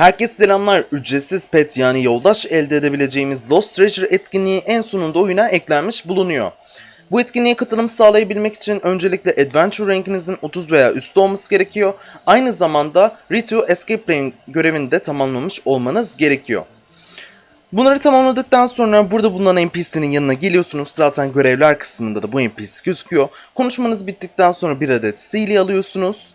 Herkese selamlar. Ücretsiz pet yani yoldaş elde edebileceğimiz Lost Treasure etkinliği en sonunda oyuna eklenmiş bulunuyor. Bu etkinliğe katılım sağlayabilmek için öncelikle Adventure rankinizin 30 veya üstü olması gerekiyor. Aynı zamanda Ritu Escape Room görevini de tamamlamış olmanız gerekiyor. Bunları tamamladıktan sonra burada bulunan NPC'nin yanına geliyorsunuz. Zaten görevler kısmında da bu NPC gözüküyor. Konuşmanız bittikten sonra bir adet Sealy alıyorsunuz.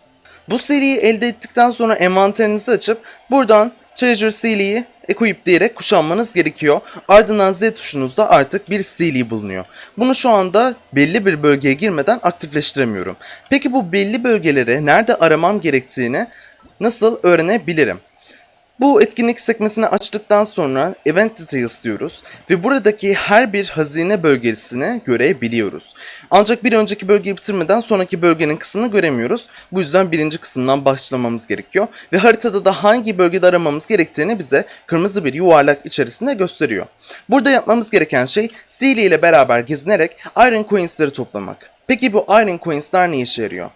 Bu seriyi elde ettikten sonra envanterinizi açıp buradan Treasure Sealy'yi equip diyerek kuşanmanız gerekiyor. Ardından Z tuşunuzda artık bir Sealy bulunuyor. Bunu şu anda belli bir bölgeye girmeden aktifleştiremiyorum. Peki bu belli bölgeleri nerede aramam gerektiğini nasıl öğrenebilirim? Bu etkinlik sekmesini açtıktan sonra Event Details diyoruz ve buradaki her bir hazine bölgesini görebiliyoruz. Ancak bir önceki bölgeyi bitirmeden sonraki bölgenin kısmını göremiyoruz. Bu yüzden birinci kısımdan başlamamız gerekiyor ve haritada da hangi bölgede aramamız gerektiğini bize kırmızı bir yuvarlak içerisinde gösteriyor. Burada yapmamız gereken şey Sealy ile beraber gezinerek Iron Coins'leri toplamak. Peki bu Iron Coins'ler ne işe yarıyor?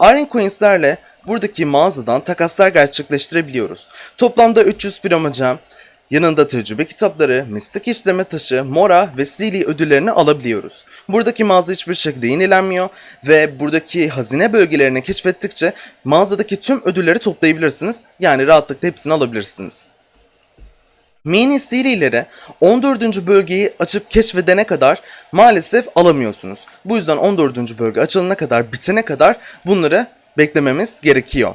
Iron Coins'lerle buradaki mağazadan takaslar gerçekleştirebiliyoruz. Toplamda 300 piromacam, yanında tecrübe kitapları, mistik işleme taşı, mora ve Sealy ödüllerini alabiliyoruz. Buradaki mağaza hiçbir şekilde yenilenmiyor ve buradaki hazine bölgelerini keşfettikçe mağazadaki tüm ödülleri toplayabilirsiniz. Yani rahatlıkla hepsini alabilirsiniz. Mini Sealy'lere 14. bölgeyi açıp keşfedene kadar maalesef alamıyorsunuz. Bu yüzden 14. bölge açılana kadar bitene kadar bunları beklememiz gerekiyor.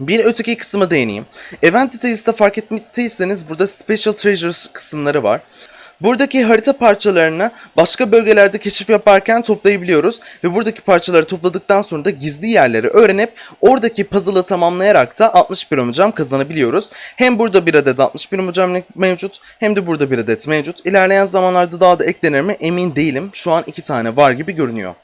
Bir öteki kısmı değineyim. Event Details'ta fark ettiyseniz burada Special Treasures kısımları var. Buradaki harita parçalarını başka bölgelerde keşif yaparken toplayabiliyoruz ve buradaki parçaları topladıktan sonra da gizli yerleri öğrenip oradaki puzzle'ı tamamlayarak da 61 omurcam kazanabiliyoruz. Hem burada bir adet 61 omurcam mevcut hem de burada bir adet mevcut. İlerleyen zamanlarda daha da eklenir mi emin değilim. Şu an iki tane var gibi görünüyor.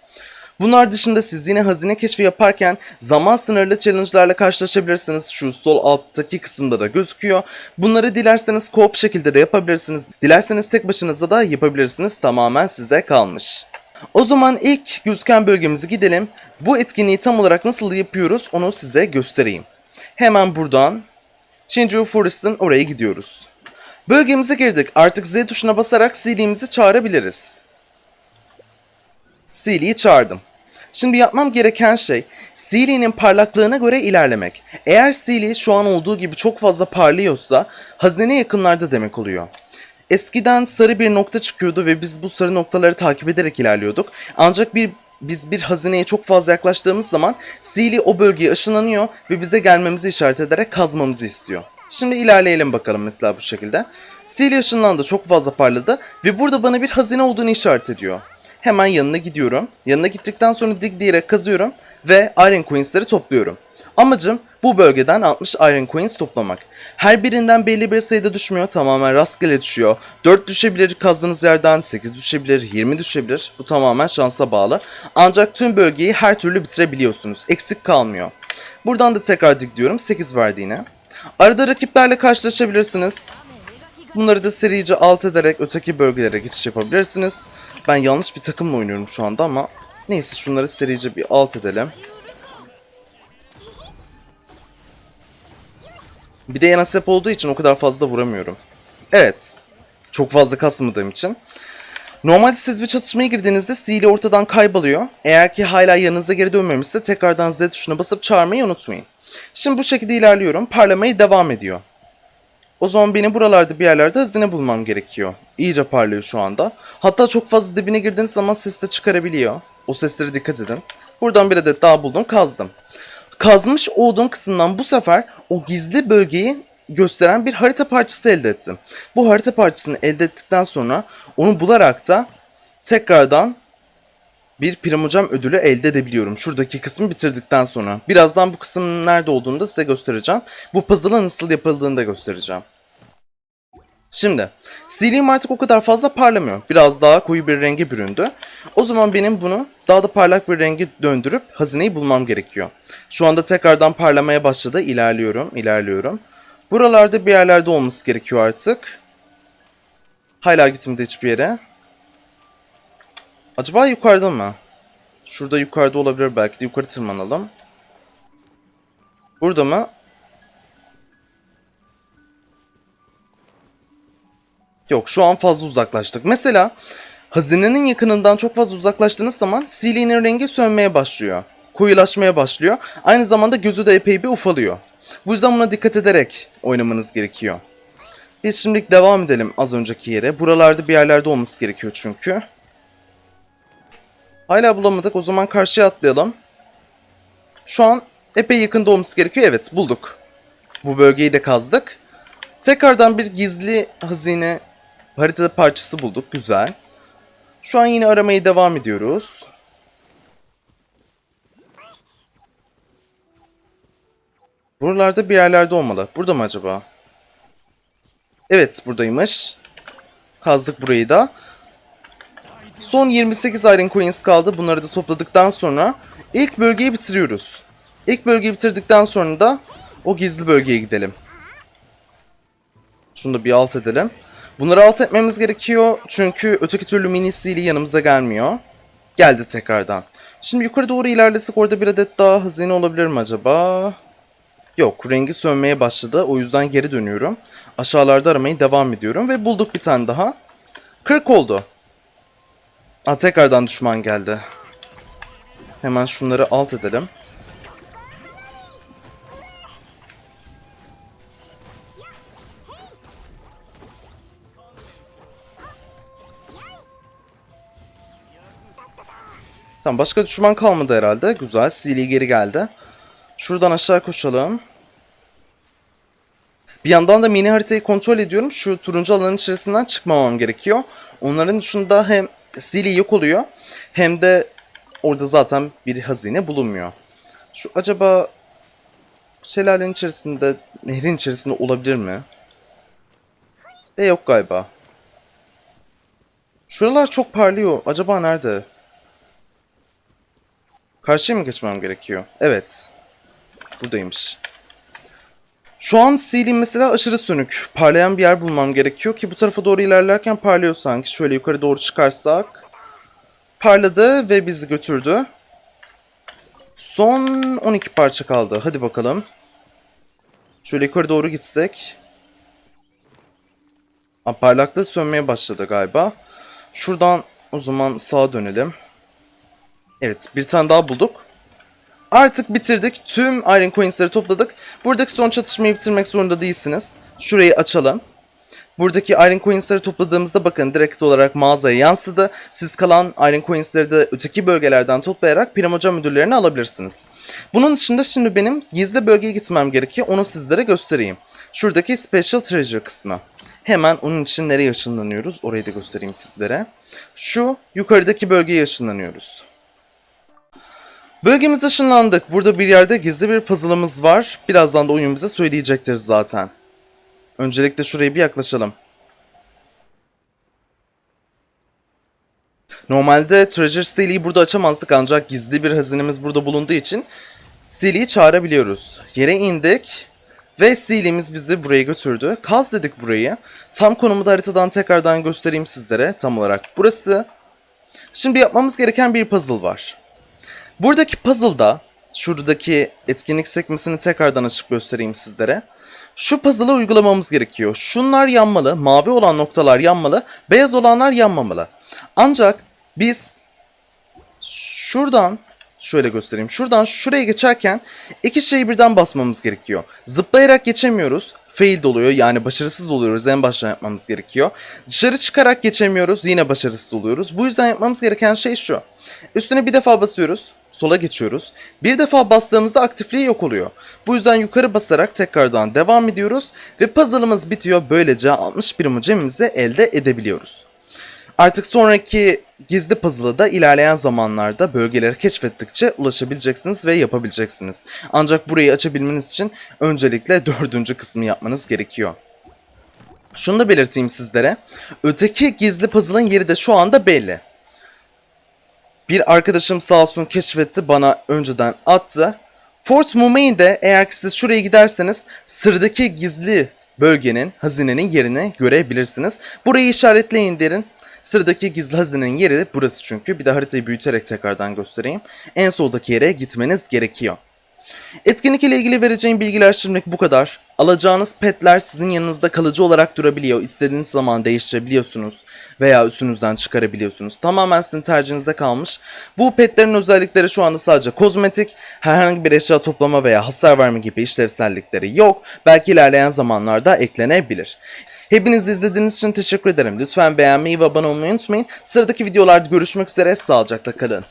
Bunlar dışında siz yine hazine keşfi yaparken zaman sınırlı challenge'larla karşılaşabilirsiniz. Şu sol alttaki kısımda da gözüküyor. Bunları dilerseniz co-op şekilde de yapabilirsiniz. Dilerseniz tek başınıza da yapabilirsiniz. Tamamen size kalmış. O zaman ilk gözüken bölgemize gidelim. Bu etkinliği tam olarak nasıl yapıyoruz onu size göstereyim. Hemen buradan Shinju Forest'ın oraya gidiyoruz. Bölgemize girdik. Artık Z tuşuna basarak CD'mizi çağırabiliriz. Sealy'yi çağırdım. Şimdi yapmam gereken şey Sealy'nin parlaklığına göre ilerlemek. Eğer Sealy şu an olduğu gibi çok fazla parlıyorsa hazine yakınlarda demek oluyor. Eskiden sarı bir nokta çıkıyordu ve biz bu sarı noktaları takip ederek ilerliyorduk. Ancak bir biz bir hazineye çok fazla yaklaştığımız zaman Sealy o bölgeye ışınlanıyor ve bize gelmemizi işaret ederek kazmamızı istiyor. Şimdi ilerleyelim bakalım mesela bu şekilde. Sealy ışınlandı çok fazla parladı ve burada bana bir hazine olduğunu işaret ediyor. Hemen yanına gidiyorum. Yanına gittikten sonra dig diyerek kazıyorum ve Iron Coins'leri topluyorum. Amacım bu bölgeden 60 Iron Coins toplamak. Her birinden belli bir sayıda düşmüyor. Tamamen rastgele düşüyor. 4 düşebilir kazdığınız yerden, 8 düşebilir, 20 düşebilir. Bu tamamen şansa bağlı. Ancak tüm bölgeyi her türlü bitirebiliyorsunuz. Eksik kalmıyor. Buradan da tekrar dig diyorum. 8 verdiğine. Arada rakiplerle karşılaşabilirsiniz. Bunları da serice alt ederek öteki bölgelere geçiş yapabilirsiniz. Ben yanlış bir takımla oynuyorum şu anda ama neyse şunları serice bir alt edelim. Bir de Yanasep olduğu için o kadar fazla vuramıyorum. Evet. Çok fazla kasmadığım için. Normalde siz bir çatışmaya girdiğinizde Steel'i ortadan kayboluyor. Eğer ki hala yanınıza geri dönmemişse tekrardan Z tuşuna basıp çağırmayı unutmayın. Şimdi bu şekilde ilerliyorum. Parlamaya devam ediyor. O zaman benim buralarda bir yerlerde hazine bulmam gerekiyor. İyice parlıyor şu anda. Hatta çok fazla dibine girdiğiniz zaman ses de çıkarabiliyor. O seslere dikkat edin. Buradan bir adet daha buldum kazdım. Kazmış olduğum kısımdan bu sefer o gizli bölgeyi gösteren bir harita parçası elde ettim. Bu harita parçasını elde ettikten sonra onu bularak da tekrardan bir primocam ödülü elde edebiliyorum. Şuradaki kısmı bitirdikten sonra. Birazdan bu kısmın nerede olduğunu da size göstereceğim. Bu puzzle'ın nasıl yapıldığını da göstereceğim. Şimdi, Sealy'im artık o kadar fazla parlamıyor. Biraz daha koyu bir renge büründü. O zaman benim bunu daha da parlak bir rengi döndürüp hazineyi bulmam gerekiyor. Şu anda tekrardan parlamaya başladı. İlerliyorum, ilerliyorum. Buralarda bir yerlerde olması gerekiyor artık. Hala gitmedi hiçbir yere. Acaba yukarıda mı? Şurada yukarıda olabilir belki de yukarı tırmanalım. Burada mı? Yok şu an fazla uzaklaştık. Mesela hazinenin yakınından çok fazla uzaklaştığınız zaman siliğinin rengi sönmeye başlıyor. Koyulaşmaya başlıyor. Aynı zamanda gözü de epey bir ufalıyor. Bu yüzden buna dikkat ederek oynamanız gerekiyor. Biz şimdilik devam edelim az önceki yere. Buralarda bir yerlerde olması gerekiyor çünkü. Hala bulamadık. O zaman karşıya atlayalım. Şu an epey yakında olması gerekiyor. Evet bulduk. Bu bölgeyi de kazdık. Tekrardan bir gizli hazine harita parçası bulduk. Güzel. Şu an yine aramaya devam ediyoruz. Buralarda bir yerlerde olmalı. Burada mı acaba? Evet buradaymış. Kazdık burayı da. Son 28 Iron Coins kaldı. Bunları da topladıktan sonra ilk bölgeyi bitiriyoruz. İlk bölgeyi bitirdikten sonra da o gizli bölgeye gidelim. Şunu da bir alt edelim. Bunları alt etmemiz gerekiyor çünkü öteki türlü mini CD yanımıza gelmiyor. Geldi tekrardan. Şimdi yukarı doğru ilerlesek orada bir adet daha hazine olabilir mi acaba? Yok rengi sönmeye başladı o yüzden geri dönüyorum. Aşağılarda aramaya devam ediyorum ve bulduk bir tane daha. 40 oldu. Aa, tekrardan düşman geldi. Hemen şunları alt edelim. Tamam başka düşman kalmadı herhalde. Güzel. Sili geri geldi. Şuradan aşağı koşalım. Bir yandan da mini haritayı kontrol ediyorum. Şu turuncu alanın içerisinden çıkmamam gerekiyor. Onların dışında hem Sili yok oluyor hem de orada zaten bir hazine bulunmuyor. Şu acaba şelalenin içerisinde, nehrin içerisinde olabilir mi? De yok galiba. Şuralar çok parlıyor. Acaba nerede? Karşıya mı geçmem gerekiyor? Evet. Buradaymış. Şu an Steel'in mesela aşırı sönük. Parlayan bir yer bulmam gerekiyor ki bu tarafa doğru ilerlerken parlıyor sanki. Şöyle yukarı doğru çıkarsak. Parladı ve bizi götürdü. Son 12 parça kaldı. Hadi bakalım. Şöyle yukarı doğru gitsek. Aa, parlaklığı sönmeye başladı galiba. Şuradan o zaman sağa dönelim. Evet bir tane daha bulduk. Artık bitirdik. Tüm Iron Coins'leri topladık. Buradaki son çatışmayı bitirmek zorunda değilsiniz. Şurayı açalım. Buradaki Iron Coins'leri topladığımızda bakın direkt olarak mağazaya yansıdı. Siz kalan Iron Coins'leri de öteki bölgelerden toplayarak Primoca müdürlerini alabilirsiniz. Bunun dışında şimdi benim gizli bölgeye gitmem gerekiyor. Onu sizlere göstereyim. Şuradaki Special Treasure kısmı. Hemen onun için nereye ışınlanıyoruz? Orayı da göstereyim sizlere. Şu yukarıdaki bölgeye ışınlanıyoruz. Bölgemize ışınlandık. Burada bir yerde gizli bir puzzle'ımız var. Birazdan da oyun bize söyleyecektir zaten. Öncelikle şuraya bir yaklaşalım. Normalde Treasure Steely'yi burada açamazdık ancak gizli bir hazinemiz burada bulunduğu için Steely'yi çağırabiliyoruz. Yere indik ve Steely'miz bizi buraya götürdü. Kaz dedik burayı. Tam konumu da haritadan tekrardan göstereyim sizlere. Tam olarak burası. Şimdi yapmamız gereken bir puzzle var. Buradaki puzzle'da şuradaki etkinlik sekmesini tekrardan açıp göstereyim sizlere. Şu puzzle'ı uygulamamız gerekiyor. Şunlar yanmalı, mavi olan noktalar yanmalı, beyaz olanlar yanmamalı. Ancak biz şuradan şöyle göstereyim. Şuradan şuraya geçerken iki şeyi birden basmamız gerekiyor. Zıplayarak geçemiyoruz. Fail oluyor yani başarısız oluyoruz. En baştan yapmamız gerekiyor. Dışarı çıkarak geçemiyoruz. Yine başarısız oluyoruz. Bu yüzden yapmamız gereken şey şu. Üstüne bir defa basıyoruz. Sola geçiyoruz. Bir defa bastığımızda aktifliği yok oluyor. Bu yüzden yukarı basarak tekrardan devam ediyoruz. Ve puzzle'ımız bitiyor. Böylece 61 mucemimizi elde edebiliyoruz. Artık sonraki gizli puzzle'a da ilerleyen zamanlarda bölgeleri keşfettikçe ulaşabileceksiniz ve yapabileceksiniz. Ancak burayı açabilmeniz için öncelikle dördüncü kısmı yapmanız gerekiyor. Şunu da belirteyim sizlere. Öteki gizli puzzle'ın yeri de şu anda belli. Bir arkadaşım sağ olsun keşfetti bana önceden attı. Fort Mumai'de eğer ki siz şuraya giderseniz sıradaki gizli bölgenin, hazinenin yerini görebilirsiniz. Burayı işaretleyin derin. Sıradaki gizli hazinenin yeri burası çünkü. Bir de haritayı büyüterek tekrardan göstereyim. En soldaki yere gitmeniz gerekiyor. Etkinlik ile ilgili vereceğim bilgiler şimdilik bu kadar. Alacağınız petler sizin yanınızda kalıcı olarak durabiliyor. İstediğiniz zaman değiştirebiliyorsunuz veya üstünüzden çıkarabiliyorsunuz. Tamamen sizin tercihinize kalmış. Bu petlerin özellikleri şu anda sadece kozmetik. Herhangi bir eşya toplama veya hasar verme gibi işlevsellikleri yok. Belki ilerleyen zamanlarda eklenebilir. Hepiniz izlediğiniz için teşekkür ederim. Lütfen beğenmeyi ve abone olmayı unutmayın. Sıradaki videolarda görüşmek üzere. Sağlıcakla kalın.